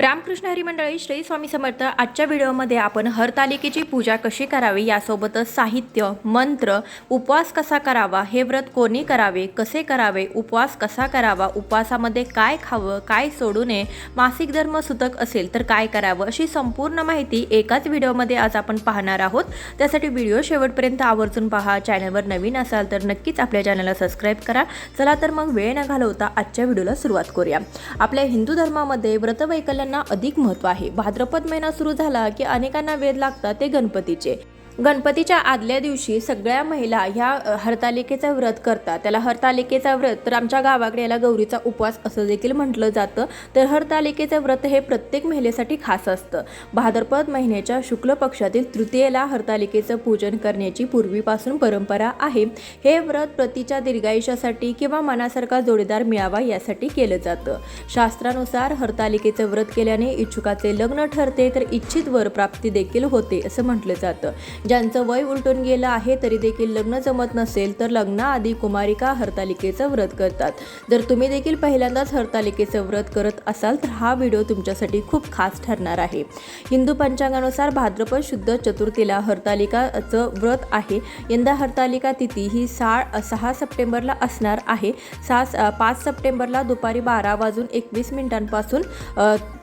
रामकृष्ण हरी मंडळी श्री स्वामी समर्थ आजच्या व्हिडिओमध्ये आपण हरतालिकेची पूजा कशी करावी यासोबतच साहित्य मंत्र उपवास कसा करावा हे व्रत कोणी करावे कसे करावे उपवास कसा करावा उपवासामध्ये काय खावं काय सोडू नये मासिक धर्म सुतक असेल तर काय करावं अशी संपूर्ण माहिती एकाच व्हिडिओमध्ये आज आपण पाहणार आहोत. त्यासाठी व्हिडिओ शेवटपर्यंत आवर्जून पहा. चॅनलवर नवीन असाल तर नक्कीच आपल्या चॅनलला सबस्क्राईब करा. चला तर मग वेळ न घालवता आजच्या व्हिडिओला सुरुवात करूया. आपल्या हिंदू धर्मामध्ये व्रतवैकल्य व्रतवैकल्यांना अधिक महत्त्व आहे. भाद्रपद महिना सुरू झाला की अनेकांना वेध लागतात ते गणपतीचे. गणपतीच्या आदल्या दिवशी सगळ्या महिला ह्या हरतालिकेचा हरतालिकेचं व्रत करतात. त्याला हरतालिकेचा व्रत तर आमच्या गावाकडे याला गौरीचा उपवास असं देखील म्हटलं जातं. तर हरतालिकेचं व्रत हे प्रत्येक महिलेसाठी खास असतं. भाद्रपद महिन्याच्या शुक्ल पक्षातील तृतीयेला हरतालिकेचं पूजन करण्याची पूर्वीपासून परंपरा आहे. हे व्रत प्रतीच्या दीर्घायुष्यासाठी किंवा मनासारखा जोडीदार मिळावा यासाठी केलं जातं. शास्त्रानुसार हरतालिकेचं व्रत केल्याने इच्छुकाचे लग्न ठरते तर इच्छित वरप्राप्ती देखील होते असं म्हटलं जातं. ज्यांचं वय उलटून गेलं आहे तरी देखील लग्न जमत नसेल तर लग्नाआधी कुमारिका हरतालिकेचं व्रत करतात. जर तुम्ही देखील पहिल्यांदाच हरतालिकेचं व्रत करत असाल तर हा व्हिडिओ तुमच्यासाठी खूप खास ठरणार आहे. हिंदू पंचांगानुसार भाद्रपद शुद्ध चतुर्थीला हरतालिकाचं व्रत आहे. यंदा हरतालिका तिथी ही सहा सहा सप्टेंबरला असणार आहे. सहा पाच सप्टेंबरला दुपारी बारा वाजून एकवीस मिनिटांपासून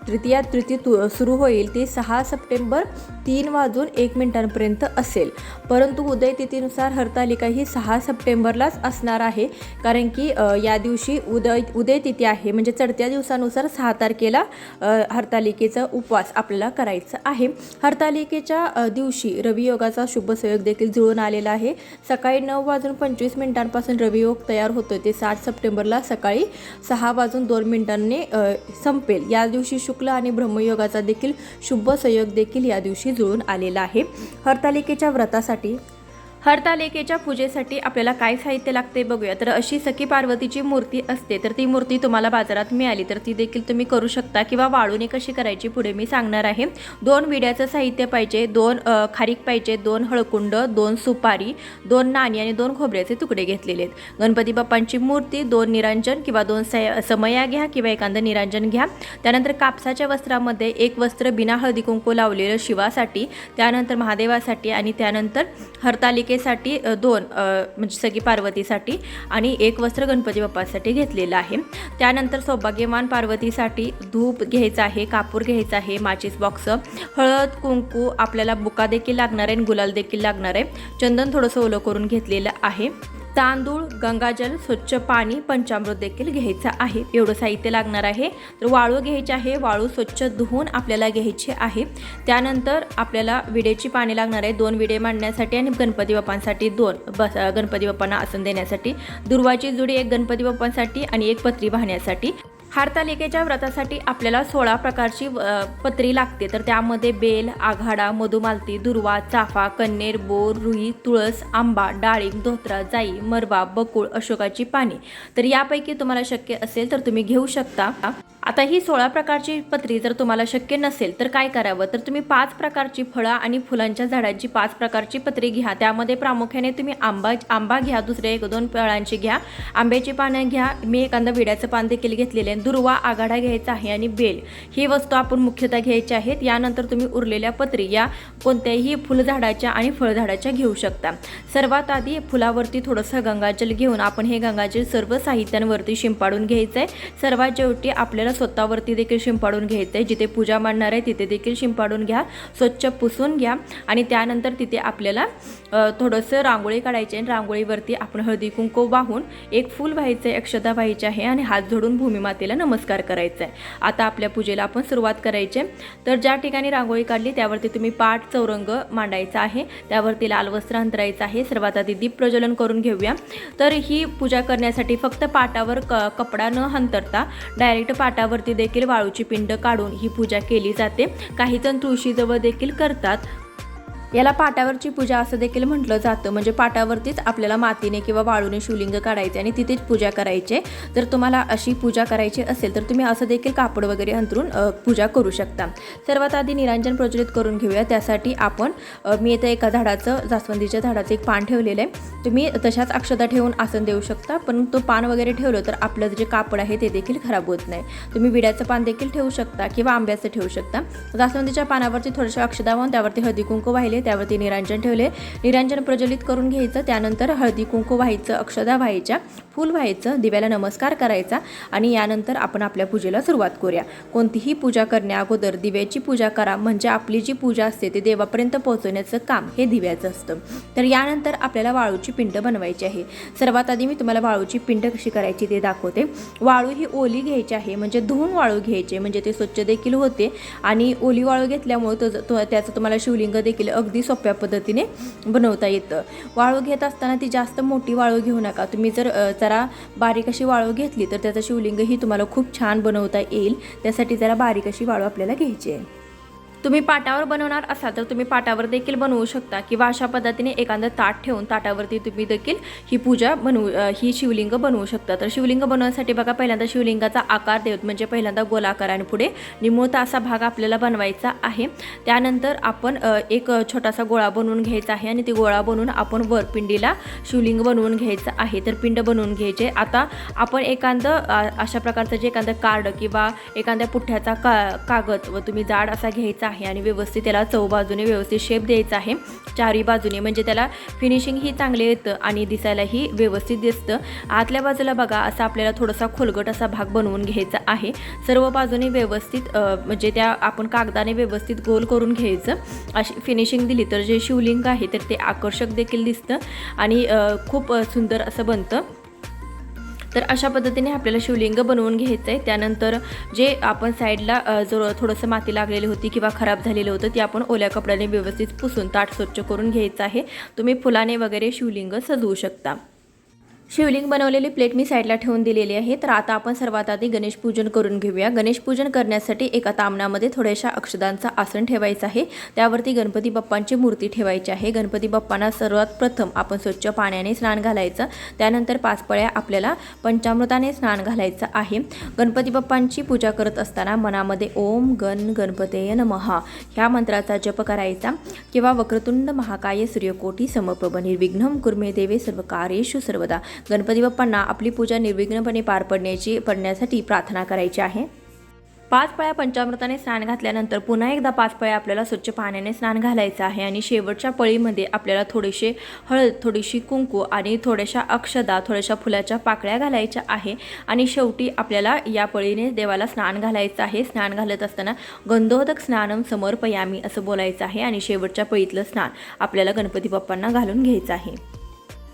तृतीया तृती तु सुरू होईल ती सहा सप्टेंबर तीन वाजून एक मिनिटांपर्यंत असेल. परंतु उदय तिथीनुसार हरतालिका ही सहा सप्टेंबरलाच असणार आहे. कारण की या दिवशी उदय उदय तिथी आहे. म्हणजे चढत्या दिवसानुसार सहा तारखेला हरतालिकेचा उपवास आपल्याला करायचा आहे. हरतालिकेच्या दिवशी रवियोगाचा शुभ संयोग देखील जुळून आलेला आहे. सकाळी नऊ वाजून पंचवीस मिनिटांपासून रवियोग तयार होतो ते सात सप्टेंबरला सकाळी सहा वाजून दोन मिनिटांनी संपेल. या दिवशी शुक्ल आणि ब्रह्मयोगाचा देखील शुभ संयोग देखील या दिवशी जुळून आलेला आहे. हरतालिकेच्या व्रतासाठी हरतालिकेच्या पूजेसाठी आपल्याला काय साहित्य लागते बघूया. तर अशी सखी पार्वतीची मूर्ती असते तर ती मूर्ती तुम्हाला बाजारात मिळाली. तर ती देखील तुम्ही करू शकता किंवा वाळूने कशी करायची पुढे मी सांगणार आहे. दोन विड्याचं साहित्य पाहिजे दोन खारीक पाहिजे दोन हळकुंड दोन सुपारी दोन नाणी आणि दोन खोबऱ्याचे तुकडे घेतलेले आहेत. गणपती बाप्पांची मूर्ती दोन निरांजन किंवा दोन सय समया घ्या किंवा एखादं निरांजन घ्या. त्यानंतर कापसाच्या वस्त्रामध्ये एक वस्त्र बिना हळदी कुंकू लावलेलं शिवासाठी त्यानंतर महादेवासाठी आणि त्यानंतर हरतालिके सीतेसाठी दोन म्हणजे सगळी पार्वतीसाठी आणि एक वस्त्र गणपती बाप्पासाठी घेतलेलं आहे. त्यानंतर सौभाग्यवान पार्वतीसाठी धूप घ्यायचं आहे कापूर घ्यायचा आहे माचीस बॉक्स हळद कुंकू आपल्याला बुका देखील लागणार आहे आणि गुलाल देखील लागणार आहे. चंदन थोडंसं ओलं करून घेतलेलं आहे. तांदूळ गंगाजल स्वच्छ पाणी पंचामृत देखील घ्यायचं आहे. एवढं साहित्य लागणार आहे. तर वाळू घ्यायचे आहे. वाळू स्वच्छ धुवून आपल्याला घ्यायची आहे. त्यानंतर आपल्याला विडेची पाणी लागणार आहे. दोन विडे मांडण्यासाठी आणि गणपती बाप्पांसाठी दोन बस गणपती बाप्पांना आसन देण्यासाठी. दुर्वाची जुडी एक गणपती बाप्पांसाठी आणि एक पत्री वाहण्यासाठी हारतालिकेच्या व्रतासाठी आपल्याला सोळा प्रकारची पत्री लागते. तर त्यामध्ये बेल आघाडा मधुमालती दुर्वा चाफा कन्नेर बोर रुई तुळस आंबा डाळिंब धोत्रा जाई मरवा बकुळ अशोकाची पाने. तर यापैकी तुम्हाला शक्य असेल तर तुम्ही घेऊ शकता. आता ही सोळा प्रकारची पत्री जर तुम्हाला शक्य नसेल तर काय करावं? तर तुम्ही पाच प्रकारची फळं आणि फुलांच्या झाडांची पाच प्रकारची पत्री घ्या. त्यामध्ये प्रामुख्याने तुम्ही आंबा आंबा घ्या दुसरे एक दोन फळांची घ्या. आंब्याची पानं घ्या. मी एखादं विड्याचं पान देखील घेतलेले आहे. दुर्वा आघाडा घ्यायचा आहे आणि बेल. ही वस्तू आपण मुख्यतः घ्यायची आहेत. यानंतर तुम्ही उरलेल्या पत्री या कोणत्याही फुलझाडाच्या आणि फळझाडाच्या घेऊ शकता. सर्वात आधी फुलावरती थोडंसं गंगाजल घेऊन आपण हे गंगाजल सर्व साहित्यांवरती शिंपाडून घ्यायचं आहे सर्वात शेवटी आपल्याला स्वतःवरती देखील शिंपाडून घ्यायचं आहे जिथे पूजा मांडणार आहे तिथे देखील शिंपाडून घ्या. स्वच्छ पुसून घ्या. आणि त्यानंतर तिथे आपल्याला थोडंसं रांगोळी काढायची आणि रांगोळीवरती आपण हळदी कुंकू वाहून एक फूल व्हायचं आहे अक्षता व्हायची आहे. आणि हात जोडून भूमिमातेला नमस्कार करायचा आहे आता आपल्या पूजेला आपण सुरुवात करायची आहे. तर ज्या ठिकाणी रांगोळी काढली त्यावरती तुम्ही पाठ चौरंग मांडायचा आहे. त्यावरती लाल वस्त्र अंतरायचं आहे. सर्वात आधी दीप प्रज्वलन करून घेऊया. तर ही पूजा करण्यासाठी फक्त पाटावर क कपडा न हंतरता डायरेक्ट पाटावरती देखील वाळूची पिंड काढून ही पूजा केली जाते. काही जण तुळशीजवळ देखील करतात. याला पाटावरची पूजा असं देखील म्हटलं जातं. म्हणजे पाटावरतीच आपल्याला मातीने किंवा वाळूने शिवलिंग काढायचे आणि तिथेच पूजा करायचे. जर तुम्हाला अशी पूजा करायची असेल तर तुम्ही असं देखील कापड वगैरे अंतरून पूजा करू शकता. सर्वात आधी निरांजन प्रज्वलित करून घेऊया. त्यासाठी आपण मी इथं एका झाडाचं जास्वंदीच्या झाडाचं एक पान ठेवलेलं आहे. तुम्ही तशाच अक्षता ठेवून आसन देऊ शकता पण तो पान वगैरे ठेवलं तर आपलं जे कापड आहे ते देखील खराब होत नाही. तुम्ही विड्याचं पान देखील ठेवू शकता किंवा आंब्याचं ठेवू शकता. जास्वंदीच्या पानावरती थोडंसं अक्षता वाहून त्यावरती हळदी कुंकू वाहिले. त्यावरती निरांजन ठेवले. निरांजन प्रज्वलित करून घ्यायचं. त्यानंतर हळदी कुंकू व्हायचं अक्षदा व्हायच्या फूल व्हायचं दिव्याला नमस्कार करायचा आणि यानंतर आपण आपल्या पूजेला सुरुवात करूया. कोणतीही पूजा करण्या अगोदर दिव्याची पूजा करा. म्हणजे आपली जी पूजा असते ते देवापर्यंत पोहोचवण्याचं काम हे दिव्याचं असतं. तर यानंतर आपल्याला वाळूची पिंड बनवायची आहे. सर्वात आधी मी तुम्हाला वाळूची पिंड कशी करायची ते दाखवते. वाळू ही ओली घ्यायची आहे. म्हणजे धुवून वाळू घ्यायचे. म्हणजे ते स्वच्छ देखील होते आणि ओली वाळू घेतल्यामुळे तो त्याचं तुम्हाला शिवलिंग देखील अगदी सोप्या पद्धतीने बनवता येतं. वाळू घेत असताना ती जास्त मोठी वाळू घेऊ नका. तुम्ही जर जरा बारीक अशी वाळू घेतली तर त्याचं शिवलिंगही तुम्हाला खूप छान बनवता येईल. त्यासाठी जरा बारीक अशी वाळू आपल्याला घ्यायची आहे. तुम्ही पाटावर बनवणार असाल तर तुम्ही पाटावर देखील बनवू शकता किंवा अशा पद्धतीने एखादं ताट ठेवून ताटावरती तुम्ही देखील ही पूजा बनवू ही शिवलिंग बनवू शकता. तर शिवलिंग बनवण्यासाठी बघा पहिल्यांदा शिवलिंगाचा आकार देऊत म्हणजे पहिल्यांदा गोलाकार आणि पुढे निमुळता असा भाग आपल्याला बनवायचा आहे. त्यानंतर आपण एक छोटासा गोळा बनवून घ्यायचा आहे आणि ती गोळा बनवून आपण वर पिंडीला शिवलिंग बनवून घ्यायचं आहे. तर पिंड बनवून घ्यायचे. आता आपण एखादं अशा प्रकारचं जे एखादं कार्ड किंवा एखाद्या पुठ्ठ्याचा का कागद व तुम्ही जाड असा घ्यायचा आहे आणि व्यवस्थित त्याला चौबाजूने व्यवस्थित शेप द्यायचा आहे. चारी बाजूने म्हणजे त्याला फिनिशिंगही चांगले येतं आणि दिसायलाही व्यवस्थित दिसतं. आतल्या बाजूला बघा असा आपल्याला थोडासा खोलगट असा भाग बनवून घ्यायचा आहे. सर्व बाजूने व्यवस्थित म्हणजे त्या आपण कागदाने व्यवस्थित गोल करून घ्यायचं. अशी फिनिशिंग दिली तर जे शिवलिंग आहे तर ते आकर्षक देखील दिसतं आणि खूप सुंदर असं बनतं. तर अशा पद्धतीने आपल्याला शिवलिंग बनवून घ्यायचं आहे त्यानंतर जे आपण साईडला जो थोडंसं माती लागलेली होती किंवा खराब झालेलं होतं ते आपण ओल्या कपड्याने व्यवस्थित पुसून ताट स्वच्छ करून घ्यायचं आहे. तुम्ही फुलाने वगैरे शिवलिंग सजवू शकता. शिवलिंग बनवलेली प्लेट मी साईडला ठेवून दिलेली आहे. तर आता आपण सर्वात आधी गणेश पूजन करून घेऊया. गणेश पूजन करण्यासाठी एका तामणामध्ये थोड्याशा अक्षदांचा आसन ठेवायचं आहे. त्यावरती गणपती बाप्पांची मूर्ती ठेवायची आहे. गणपती बाप्पांना सर्वात प्रथम आपण स्वच्छ पाण्याने स्नान घालायचं. त्यानंतर पाच पळ्या आपल्याला पंचामृताने स्नान घालायचं आहे. गणपती बाप्पांची पूजा करत असताना मनामध्ये ओम गण गणपतेय नमहा ह्या मंत्राचा जप करायचा. किंवा वक्रतुंड महाकाय सूर्यकोटी समप्रभ निर्विघ्नम कुर्मे देवे सर्व कार्येशु सर्वदा. गणपती बाप्पांना आपली पूजा निर्विघ्नपणे पार पडण्याची पडण्यासाठी प्रार्थना करायची आहे. पाच पळ्या पंचामृताने स्नान घातल्यानंतर पुन्हा एकदा पाच पळ्या आपल्याला स्वच्छ पाण्याने स्नान घालायचं आहे आणि शेवटच्या पळीमध्ये आपल्याला थोडेसे हळद थोडीशी कुंकू आणि थोड्याशा अक्षदा थोड्याशा फुलाच्या पाकळ्या घालायच्या आहे आणि शेवटी आपल्याला या पळीने देवाला स्नान घालायचं आहे. स्नान घालत असताना गंधोदक स्नानम समर्पयामी असं बोलायचं आहे आणि शेवटच्या पळीतलं स्नान आपल्याला गणपती बाप्पांना घालून घ्यायचं आहे.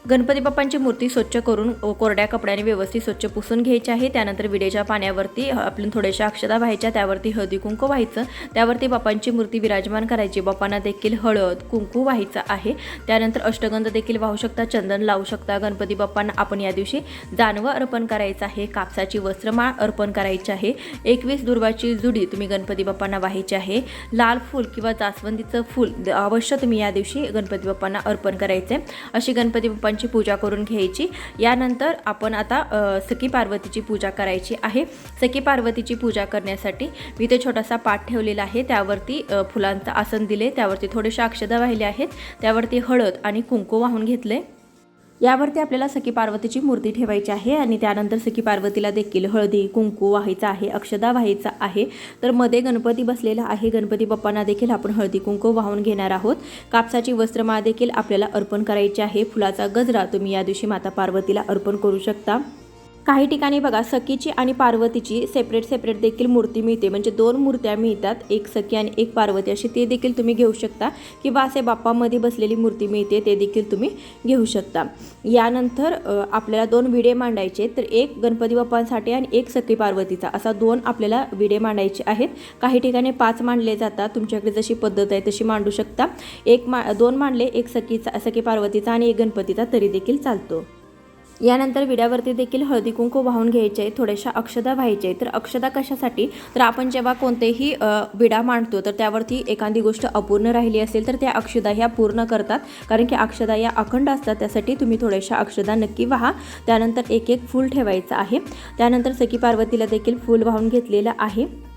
गणपती बाप्पांची मूर्ती स्वच्छ करून कोरड्या कपड्याने व्यवस्थित स्वच्छ पुसून घ्यायची आहे. त्यानंतर विडेच्या पाण्यावरती अ, आपण थोड्याशा अक्षता व्हायच्या. त्यावरती हळदी कुंकू व्हायचं. त्यावरती बाप्पांची मूर्ती विराजमान करायची. बाप्पांना देखील हळद कुंकू व्हायचं आहे. त्यानंतर अष्टगंध देखील वाहू शकता. चंदन लावू शकता. गणपती बाप्पांना आपण या दिवशी जानवं अर्पण करायचं आहे. कापसाची वस्त्रमाळ अर्पण करायची आहे. एकवीस दुर्वाची जुडी तुम्ही गणपती बाप्पांना व्हायची आहे. लाल फूल किंवा जास्वंदीचं फूल द- अवश्य तुम्ही या दिवशी गणपती बाप्पांना अर्पण करायचे अशी गणपती बाप्पांची पूजा करून घ्यायची. यानंतर आपण आता सखी पार्वतीची पूजा करायची आहे. सखी पार्वतीची पूजा करण्यासाठी मी ते छोटासा पाठ ठेवलेला आहे. त्यावरती फुलांचं आसन दिले. त्यावरती थोडेसे अक्षदा वाहिले आहेत. त्यावरती हळद आणि कुंकू वाहून घेतले. यावरती आपल्याला सखी पार्वतीची मूर्ती ठेवायची आहे आणि त्यानंतर सखी पार्वतीला देखील हळदी कुंकू व्हायचा आहे अक्षदा व्हायचा आहे. तर मध्ये गणपती बसलेला आहे. गणपती बाप्पांना देखील आपण हळदी कुंकू वाहून घेणार आहोत. कापसाची वस्त्रमाळ देखील आपल्याला अर्पण करायची आहे. फुलाचा गजरा तुम्ही या दिवशी माता पार्वतीला अर्पण करू शकता. काही ठिकाणी बघा सखीची आणि पार्वतीची सेपरेट सेपरेट देखील मूर्ती मिळते. म्हणजे दोन मूर्त्या मिळतात एक सखी आणि एक पार्वती. अशी ते देखील तुम्ही घेऊ शकता. किंवा असे बाप्पामध्ये बसलेली मूर्ती मिळते ते देखील तुम्ही घेऊ शकता. यानंतर आपल्याला दोन विडे मांडायचे तर एक गणपती बाप्पांसाठी आणि एक सखी पार्वतीचा. असा दोन आपल्याला विडे मांडायचे आहेत. काही ठिकाणी पाच मांडले जातात. तुमच्याकडे जशी पद्धत आहे तशी मांडू शकता. एक मा दोन मांडले एक सखीचा सखी पार्वतीचा आणि एक गणपतीचा तरी देखील चालतो. यानंतर विड्यावरती देखील हळदी कुंकू वाहून घ्यायचे थोड्याशा अक्षदा व्हायचे. तर अक्षदा कशासाठी? तर आपण जेव्हा कोणतेही विडा मांडतो तर त्यावरती एखादी गोष्ट अपूर्ण राहिली असेल तर त्या अक्षदा ह्या पूर्ण करतात. कारण की अक्षदा या अखंड असतात त्यासाठी तुम्ही थोड्याशा अक्षदा नक्की व्हा. त्यानंतर एक एक फूल ठेवायचं आहे. त्यानंतर सखी पार्वतीला देखील फूल वाहून घेतलेलं आहे.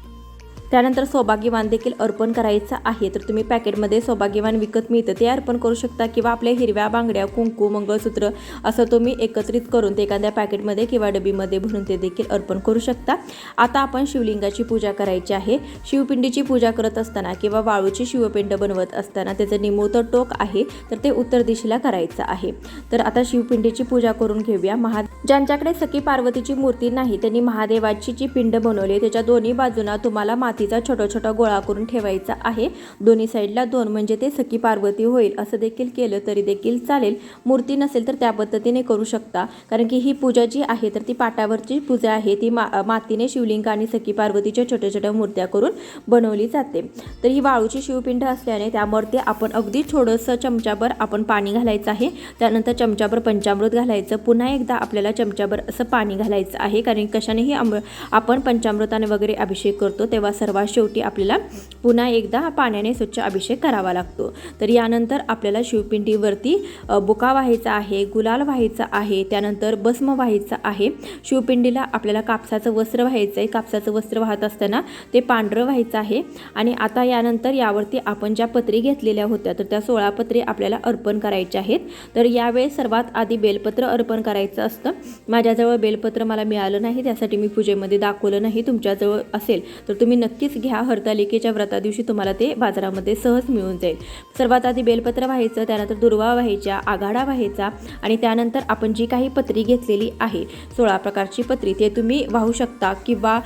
त्यानंतर सौभाग्यवान देखील अर्पण करायचं आहे. तर तुम्ही पॅकेटमध्ये सौभाग्यवान विकत मिळतं ते अर्पण करू शकता किंवा आपल्या हिरव्या बांगड्या कुंकू मंगळसूत्र असं तुम्ही एकत्रित करून ते एखाद्या पॅकेटमध्ये किंवा डबीमध्ये भरून ते देखील अर्पण करू शकता. आता आपण शिवलिंगाची पूजा करायची आहे. शिवपिंडीची पूजा करत असताना किंवा वाळूची शिवपिंड बनवत असताना त्याचं निमोतं टोक आहे तर ते उत्तर दिशेला करायचं आहे. तर आता शिवपिंडीची पूजा करून घेऊया. महा ज्यांच्याकडे सखी पार्वतीची मूर्ती नाही त्यांनी महादेवाची जी पिंड बनवली त्याच्या दोन्ही बाजूना तुम्हाला मातीचा छोटा छोटा गोळा करून ठेवायचा आहे. दोन्ही साईडला दोन म्हणजे ते सखी पार्वती होईल असं देखील केलं तरी देखील चालेल. मूर्ती नसेल तर त्या पद्धतीने करू शकता. कारण की ही पूजा जी आहे तर ती पाटावरची पूजा आहे. ती मा मातीने शिवलिंग आणि सखी पार्वतीच्या छोट्या छोट्या मूर्त्या करून बनवली जाते. तर ही वाळूची शिवपिंड असल्याने त्यामध्ये आपण अगदी थोडंसं चमच्याभर आपण पाणी घालायचं आहे. त्यानंतर चमच्याभर पंचामृत घालायचं. पुन्हा एकदा आपल्याला चमच्याभर असं पाणी घालायचं आहे. कारण कशानेही आम आपण पंचामृताने वगैरे अभिषेक करतो तेव्हा सर्वात शेवटी आपल्याला पुन्हा एकदा पाण्याने स्वच्छ अभिषेक करावा लागतो. तर यानंतर आपल्याला शिवपिंडीवरती बुका व्हायचा आहे गुलाल व्हायचा आहे त्यानंतर भस्म व्हायचं आहे. शिवपिंडीला आपल्याला कापसाचं वस्त्र व्हायचं आहे कापसाचं वस्त्र वाहत असताना ते पांढरं व्हायचं आहे. आणि आता यानंतर यावरती आपण ज्या पत्री घेतलेल्या होत्या तर त्या सोळा पत्रे आपल्याला अर्पण करायच्या आहेत. तर यावेळेस सर्वात आधी बेलपत्र अर्पण करायचं असतं. माझ्याजवळ बेलपत्र मला मिळालं नाही त्यासाठी मी पूजेमध्ये दाखवलं नाही. तुमच्याजवळ असेल तर तुम्ही नक्की नक्कीच घ्या. हरतालिकेच्या व्रता दिवशी तुम्हाला ते बाजारामध्ये सहज मिळून जाईल. सर्वात आधी बेलपत्र व्हायचं त्यानंतर दुर्वा व्हायच्या आघाडा व्हायचा आणि त्यानंतर आपण जी काही पत्री घेतलेली आहे सोळा प्रकारची पत्री ते तुम्ही वाहू शकता किंवा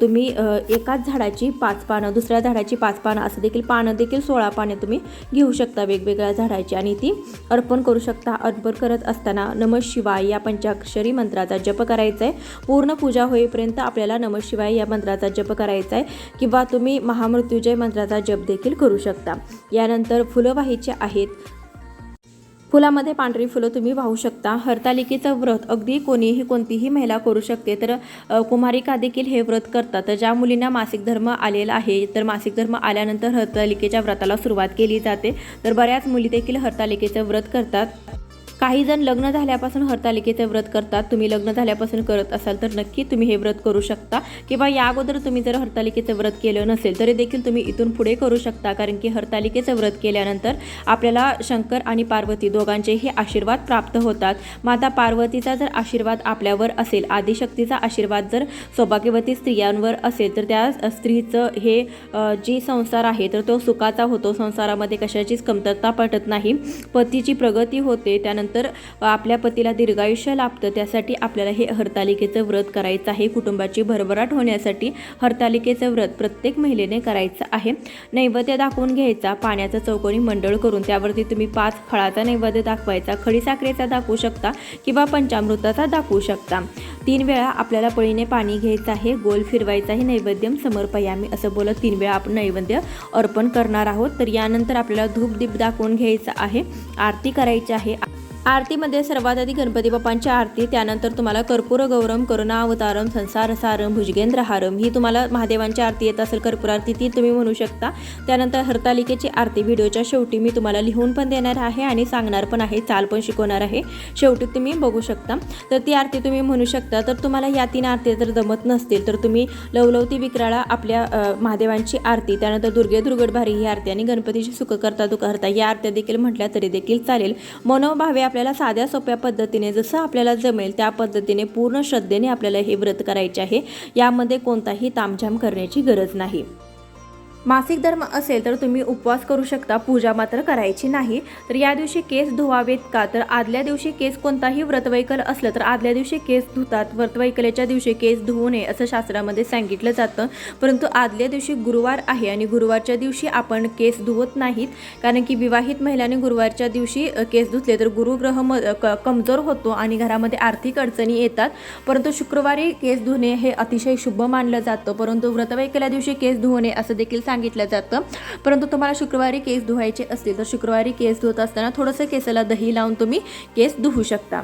तुम्ही एकाच झाडाची पाच पानं दुसऱ्या झाडाची पाच पानं असं देखील पानं देखील सोळा पाने तुम्ही घेऊ शकता वेगवेगळ्या झाडाची आणि ती अर्पण करू शकता. अर्पण करत असताना नम शिवाय या पंचाक्षरी मंत्राचा जप करायचा आहे पूर्ण पूजा होईपर्यंत आपल्याला नम शिवाय या मंत्राचा जप करायचा आहे किंवा तुम्ही महामृत्युंजय मंत्राचा जप देखील करू शकता. यानंतर फुलं व्हायची आहेत. फुलामध्ये पांढरी फुलं तुम्ही वाहू शकता. हरतालिकेचं व्रत अगदी कोणीही कोणतीही महिला करू शकते. तर कुमारिका देखील हे व्रत करतात. तर ज्या मुलींना मासिक धर्म आलेला आहे तर मासिक धर्म आल्यानंतर हरतालिकेच्या व्रताला सुरुवात केली जाते. तर बऱ्याच मुली देखील हरतालिकेचं व्रत करतात. काही जण लग्न झाल्यापासून हरतालिकेचे व्रत करतात. तुम्ही लग्न झाल्यापासून करत असाल तर नक्की तुम्ही हे व्रत करू शकता. किंवा या अगोदर तुम्ही जर हरतालिकेचं व्रत केलं नसेल तरी देखील तुम्ही इथून पुढे करू शकता. कारण की हरतालिकेचं व्रत केल्यानंतर आपल्याला शंकर आणि पार्वती दोघांचेही आशीर्वाद प्राप्त होतात. माता पार्वतीचा जर आशीर्वाद आपल्यावर असेल आदिशक्तीचा आशीर्वाद जर सौभाग्यवती स्त्रियांवर असेल तर त्या स्त्रीचं हे जी संसार आहे तर तो सुखाचा होतो. संसारामध्ये कशाचीच कमतरता पटत नाही. पतीची प्रगती होते त्यानंतर आपल्या पतीला दीर्घायुष्य लाभतं. त्यासाठी आपल्याला हे हरतालिकेचं व्रत करायचं आहे. कुटुंबाची भरभराट होण्यासाठी हरतालिकेचं व्रत प्रत्येक महिलेने करायचं आहे. नैवेद्य दाखवून घ्यायचा. पाण्याचा चौकोनी मंडळ करून त्यावरती तुम्ही पाच फळाचा नैवेद्य दाखवायचा. खडीसाखरेचा दाखवू शकता किंवा पंचामृताचा दाखवू शकता. तीन वेळा आपल्याला पळीने पाणी घ्यायचं आहे. गोल फिरवायचा आहे नैवेद्यम समर्पयामी असं बोलत तीन वेळा आपण नैवेद्य अर्पण करणार आहोत. तर यानंतर आपल्याला धूप दीप दाखवून घ्यायचं आहे. आरती करायची आहे. आरतीमध्ये सर्वात आधी गणपती बाप्पांची आरती त्यानंतर तुम्हाला कर्पूर गौरम करुणावतारम संसार सारम भुजगेंद्र हारम ही तुम्हाला महादेवांची आरती येत असेल. कर्पूर आरती ती तुम्ही म्हणू शकता. त्यानंतर हरतालिकेची आरती व्हिडिओच्या शेवटी मी तुम्हाला लिहून पण देणार आहे आणि सांगणार पण आहे चाल पण शिकवणार आहे. शेवटी तुम्ही बघू शकता. तर ती आरती तुम्ही म्हणू शकता. तर तुम्हाला या तीन आरती जर जमत नसतील तर तुम्ही लवलवती विक्राळा आपल्या महादेवांची आरती त्यानंतर दुर्गे दुर्गडभारी ही आरती आणि गणपतीची सुखकर्ता करता या आरत्या देखील म्हटल्या तरी देखील चालेल. मनोभावे आपल्याला साध्या सोप्या पद्धतीने जसं आपल्याला जमेल त्या पद्धतीने पूर्ण श्रद्धेने आपल्याला हे व्रत करायचे आहे. यामध्ये कोणताही तामझाम करण्याची गरज नाही. मासिक धर्म असेल तर तुम्ही उपवास करू शकता पूजा मात्र करायची नाही. तर या दिवशी केस धुवावेत का? तर आदल्या दिवशी केस कोणताही व्रतवैकल असलं तर आदल्या दिवशी केस धुतात. व्रतवैकलेच्या दिवशी केस धुवू नये असं शास्त्रामध्ये सांगितलं जातं. परंतु आदल्या दिवशी गुरुवार आहे आणि गुरुवारच्या दिवशी आपण केस धुवत नाहीत. कारण की विवाहित महिलांनी गुरुवारच्या दिवशी केस धुतले तर गुरुग्रह म क कमजोर होतो आणि घरामध्ये आर्थिक अडचणी येतात. परंतु शुक्रवारी केस धुणे हे अतिशय शुभ मानलं जातं. परंतु व्रतवैकल्या दिवशी केस धुवणे असं देखील सांगितलं जातं. परंतु तुम्हाला शुक्रवारी केस धुवायचे असतील तर शुक्रवारी केस धुवत असताना थोडंसं केसाला दही लावून तुम्ही केस धुवू शकता.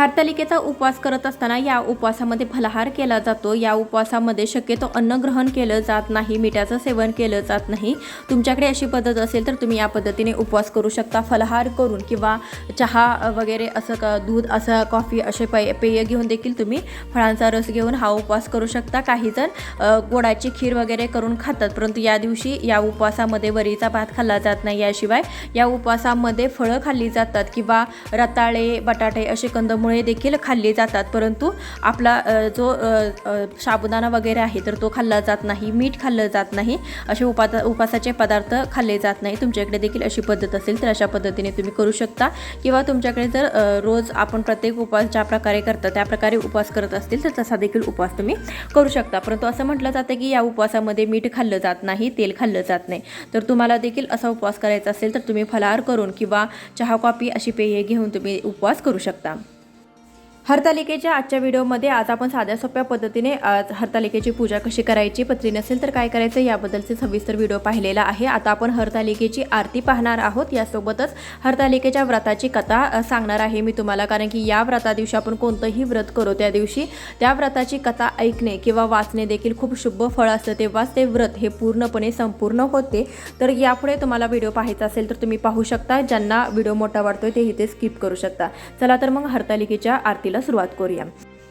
हरतालिकेचा उपवास करत असताना या उपवासामध्ये फलाहार केला जातो. या उपवासामध्ये शक्यतो अन्न ग्रहण केलं जात नाही मिठाचं सेवन केलं जात नाही. तुमच्याकडे अशी पद्धत असेल तर तुम्ही या पद्धतीने उपवास करू शकता. फलाहार करून किंवा चहा वगैरे असं क दूध असं कॉफी असे पेय पेय घेऊन देखील तुम्ही फळांचा रस घेऊन हा उपवास करू शकता. काही जण गोडाची खीर वगैरे करून खातात परंतु या दिवशी या उपवासामध्ये वरीचा भात खाल्ला जात नाही. याशिवाय या उपवासामध्ये फळं खाल्ली जातात किंवा रताळे बटाटे असे कंदमुळे देखील खाल्ले जातात. परंतु आपला जो साबुदाणा वगैरे आहे तर तो खाल्ला जात नाही. मीठ खाल्लं जात नाही. असे उपा उपासाचे पदार्थ खाल्ले जात नाही. तुमच्याकडे देखील अशी पद्धत असेल तर अशा पद्धतीने तुम्ही करू शकता. किंवा तुमच्याकडे जर रोज आपण प्रत्येक उपवास ज्या प्रकारे करता त्या प्रकारे उपवास करत असतील तर तसा देखील उपवास तुम्ही करू शकता. परंतु असं म्हटलं जातं की या उपवासामध्ये मीठ खाल्लं जात नाही तेल खाल्लं जात नाही. तर तुम्हाला देखील असा उपवास करायचा असेल तर तुम्ही फलाहार करून किंवा चहा कॉफी अशी पेये घेऊन तुम्ही उपवास करू शकता. हरतालिकेच्या आजच्या व्हिडिओमध्ये आज आपण साध्या सोप्या पद्धतीने आज हरतालिकेची पूजा कशी करायची पत्री नसेल तर काय करायचं याबद्दलचे सविस्तर व्हिडिओ पाहिलेला आहे. आता आपण हरतालिकेची आरती पाहणार आहोत. यासोबतच हरतालिकेच्या व्रताची कथा सांगणार आहे मी तुम्हाला. कारण की या व्रता दिवशी आपण कोणतंही व्रत करू त्या दिवशी त्या व्रताची कथा ऐकणे किंवा वाचणे देखील खूप शुभ फळ असतं. तेव्हाच ते व्रत हे पूर्णपणे संपूर्ण होते. तर यापुढे तुम्हाला व्हिडिओ पाहायचा असेल तर तुम्ही पाहू शकता. ज्यांना व्हिडिओ मोठा वाटतोय ते इथे स्किप करू शकता. चला तर मग हरतालिकेच्या आरती रेसिपीला सुरुवात करूया.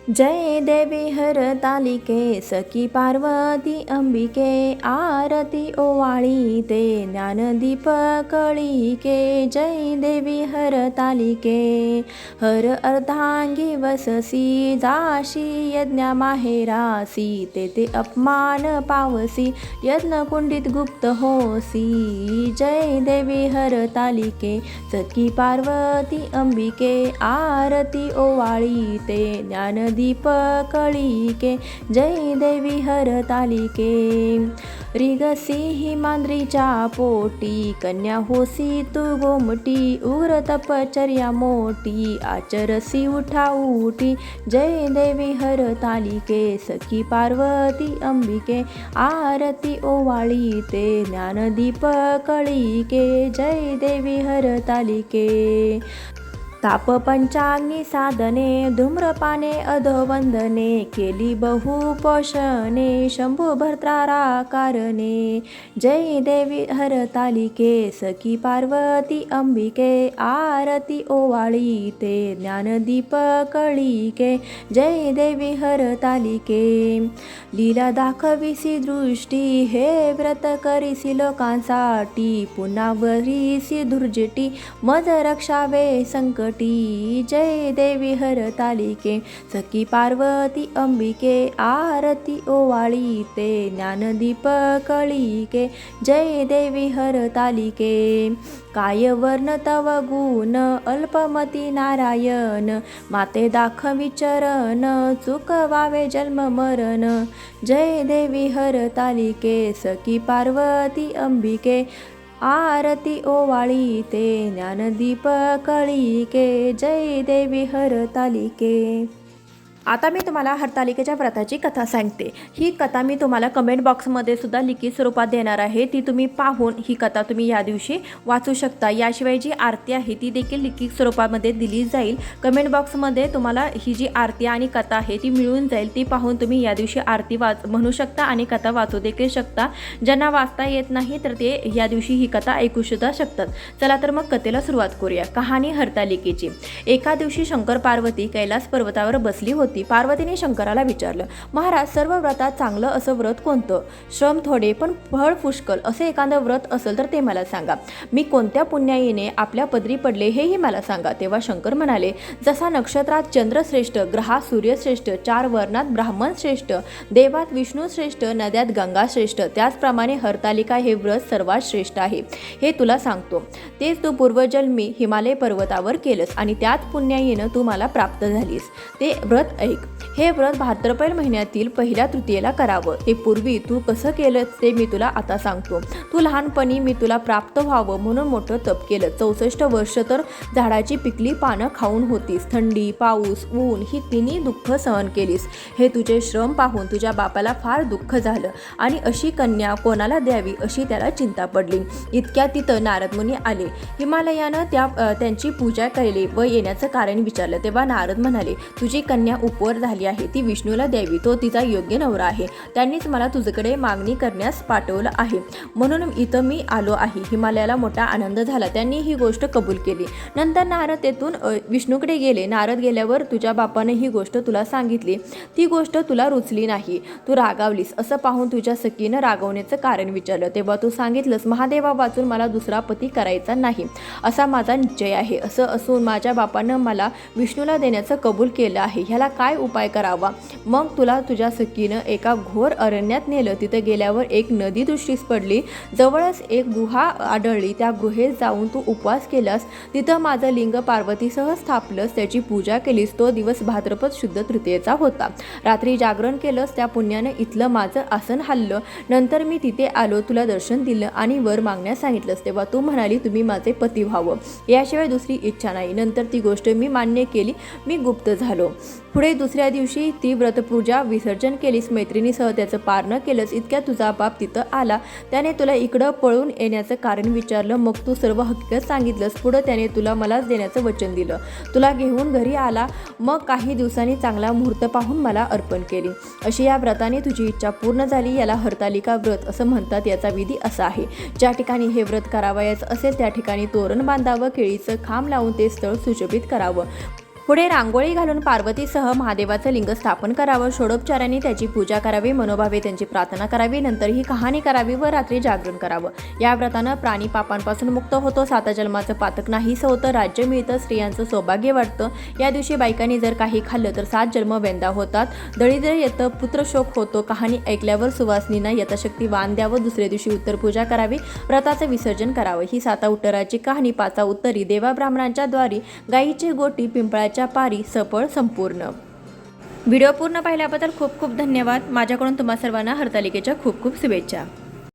जय देवी हरतालिके सखी पार्वती अंबिके आरती ओवाळी ते ज्ञानदीप कळीके जय देवी हरतालिके हर अर्धांगी वससी जाशी यज्ञ माहेरासी तेथे अपमान पावसी यज्ञ कुंडीत गुप्त होसी. जय देवी हरतालिके सखी पार्वती अंबिके आरती ओवाळी ते ज्ञानदी दीप कळीके जय देवी हर तालिके रिगसी मांद्रीच्या पोटी कन्या होसी तू गोमटी उग्र तपचर्या मोठी आचरसी उठा उठी जय देवी हर तालिके सखी पार्वती अंबिके आरती ओवाळी ते ज्ञानदीप कळीके जय देवी हर तालिके पंचाग्नी साधने धूम्रपाने अधोवंदने केली बहु पोषणे शंभू भर्तारा कारणे जय देवी हरतालिके सखी पार्वती अंबिके आरती ओवाळी ते ज्ञानदीप कळीके. जय देवी हरतालिके लीला दाखविसी दृष्टी हे व्रत करीसी लोकांसाठी. पुन्हा वरीसी दुर्जटी मज रक्षावे संकट जय देवी हरतालिके सखी पार्वती अंबिके आरती ओवाळी ते ज्ञानदीप कळीके जय देवी हरतालिके काय वर्ण तव गुण अल्पमती नारायण माते दाख विचरण चुक चुकवावे जन्म मरण. जय देवी हरतालिके सखी पार्वती अंबिके आरती ओवाळी ते ज्ञानदीप कळीके जय देवी हरतालिके आता मी तुम्हाला हरतालिकेच्या व्रताची कथा सांगते. ही कथा मी तुम्हाला कमेंट बॉक्समध्ये सुद्धा लिखित स्वरूपात देणार आहे. ती तुम्ही पाहून ही कथा तुम्ही या दिवशी वाचू शकता. याशिवाय जी आरती आहे ती देखील लिखित स्वरूपामध्ये दिली जाईल. कमेंट बॉक्समध्ये तुम्हाला ही जी आरती आणि कथा आहे ती मिळून जाईल. ती पाहून तुम्ही या दिवशी आरती वाच म्हणू शकता आणि कथा वाचू देखील शकता. ज्यांना वाचता येत नाही तर ते या दिवशी ही कथा ऐकू सुद्धा शकतात. चला तर मग कथेला सुरुवात करूया. कहाणी हरतालिकेची. एका दिवशी शंकर पार्वती कैलास पर्वतावर बसली होती. पार्वतीने शंकराला विचारलं महाराज सर्व व्रतात चांगलं असं व्रत कोणतं? श्रम थोडे पण फळ पुष्कळ असे एखादं व्रत असेल तर ते मला सांगा. मी कोणत्या पुण्याईने आपल्या पदरी पडले हेही मला सांगा. तेव्हा शंकर म्हणाले जसा नक्षत्रात चंद्रश्रेष्ठ ग्रहात सूर्यश्रेष्ठ चार वर्णात ब्राह्मण श्रेष्ठ देवात विष्णू श्रेष्ठ नद्यात गंगा श्रेष्ठ त्याचप्रमाणे हरतालिका हे व्रत सर्वात श्रेष्ठ आहे. हे तुला सांगतो. तेच तू पूर्वजन्मी हिमालय पर्वतावर केलंस आणि त्याच पुण्याईनं तू मला प्राप्त झालीस. ते व्रत ऐक हे व्रत भाद्रपैल महिन्यातील पहिल्या तृतीयेला करावं. ते पूर्वी तू कसं केलं ते मी तुला आता सांगतो. तू लहानपणी मी तुला प्राप्त व्हावं म्हणून मोठं तप केलं. चौसष्ट वर्ष तर झाडाची पिकली पानं खाऊन होतीस. थंडी पाऊस ऊन ही तिन्ही दुःख सहन केलीस. हे तुझे श्रम पाहून तुझ्या बापाला फार दुःख झालं आणि अशी कन्या कोणाला द्यावी अशी त्याला चिंता पडली. इतक्या तिथं नारदमुनी आले. हिमालयानं त्या त्यांची पूजा केली व येण्याचं कारण विचारलं. तेव्हा नारद म्हणाले तुझी कन्या उपवर झाली आहे. ती विष्णूला द्यावी. तो तिचा योग्य नवरा आहे. त्यांनीच मला तुझ्याकडे मागणी करण्यास पाठवलं आहे. म्हणून इथं मी आलो आहे. हिमालयाला मोठा आनंद झाला. त्यांनी ही गोष्ट कबूल केली. नंतर नारद तेथून विष्णूकडे गेले. नारद गेल्यावर तुझ्या बापाने ही गोष्ट तुला सांगितली. ती गोष्ट तुला रुचली नाही. तू रागावलीस. असं पाहून तुझ्या सखीनं रागवण्याचं कारण विचारलं. तेव्हा तू सांगितलंस महादेवा वाचून मला दुसरा पती करायचा नाही. असा माझा निश्चय आहे. असं असून माझ्या बापानं मला विष्णूला देण्याचं कबूल केलं आहे. ह्याला काय उपाय करावा? मग तुला तुझ्या सखीनं एका घोर अरण्यात नेलं. तिथं गेल्यावर एक नदी दृष्टीस पडली. जवळच एक गुहा आढळली. त्या गुहेत जाऊन तू उपवास केलास. तिथं माझं लिंग पार्वतीसह स्थापलंस. त्याची पूजा केलीस. तो दिवस भाद्रपद शुद्ध तृतीयेचा होता. रात्री जागरण केलंस. त्या पुण्यानं इथलं माझं आसन हल्लं नंतर मी तिथे आलो. तुला दर्शन दिलं आणि वर मागण्यास सांगितलंस. तेव्हा तू म्हणाली तुम्ही माझे पती व्हावं. याशिवाय दुसरी इच्छा नाही. नंतर ती गोष्ट मी मान्य केली. मी गुप्त झालो. पुढे दुसऱ्या दिवशी ती व्रतपूजा विसर्जन केलीस मैत्रिणीसह त्याचं पारणं केलंस इतक्या तुझा बाप तिथं आला. त्याने तुला इकडं पळून येण्याचं कारण विचारलं मग तू सर्व हकीकत सांगितलंस. पुढं त्याने तुला मलाच देण्याचं वचन दिलं. तुला घेऊन घरी आला मग काही दिवसांनी चांगला मुहूर्त पाहून मला अर्पण केली. अशी या व्रताने तुझी इच्छा पूर्ण झाली याला हरतालिका व्रत असं म्हणतात याचा विधी असा आहे. ज्या ठिकाणी हे व्रत करावयाचं असेल त्या ठिकाणी तोरण बांधावं केळीचं खांब लावून ते स्थळ सुशोभित करावं. पुढे रांगोळी घालून पार्वतीसह महादेवाचं लिंग स्थापन करावं षोडोपचारांनी त्याची पूजा करावी मनोभावे त्यांची प्रार्थना करावी नंतर ही कहाणी करावी व रात्री जागरण करावं. या व्रतानं प्राणी पापांपासून मुक्त होतो साता जन्माचं पातक नाहीसं होतं राज्य मिळतं स्त्रियांचं सौभाग्य वाटतं. या दिवशी बायकांनी जर काही खाल्लं तर सात जन्म वेंदा होतात. दळिद्र येतं पुत्रशोक होतो. कहाणी ऐकल्यावर सुवासनीनं यथाशक्ती वाण द्यावं दुसऱ्या दिवशी उत्तरपूजा करावी व्रताचं विसर्जन करावं. ही साता उत्तराची कहाणी पाचा उत्तरी देवा ब्राह्मणांच्या द्वारी गायीची गोटी पिंपळाच्या पारी सफळ संपूर्ण. व्हिडिओ पूर्ण पाहिल्याबद्दल खूप खूप धन्यवाद. माझ्याकडून तुम्हा सर्वांना हरतालिकेच्या खूप खूप शुभेच्छा.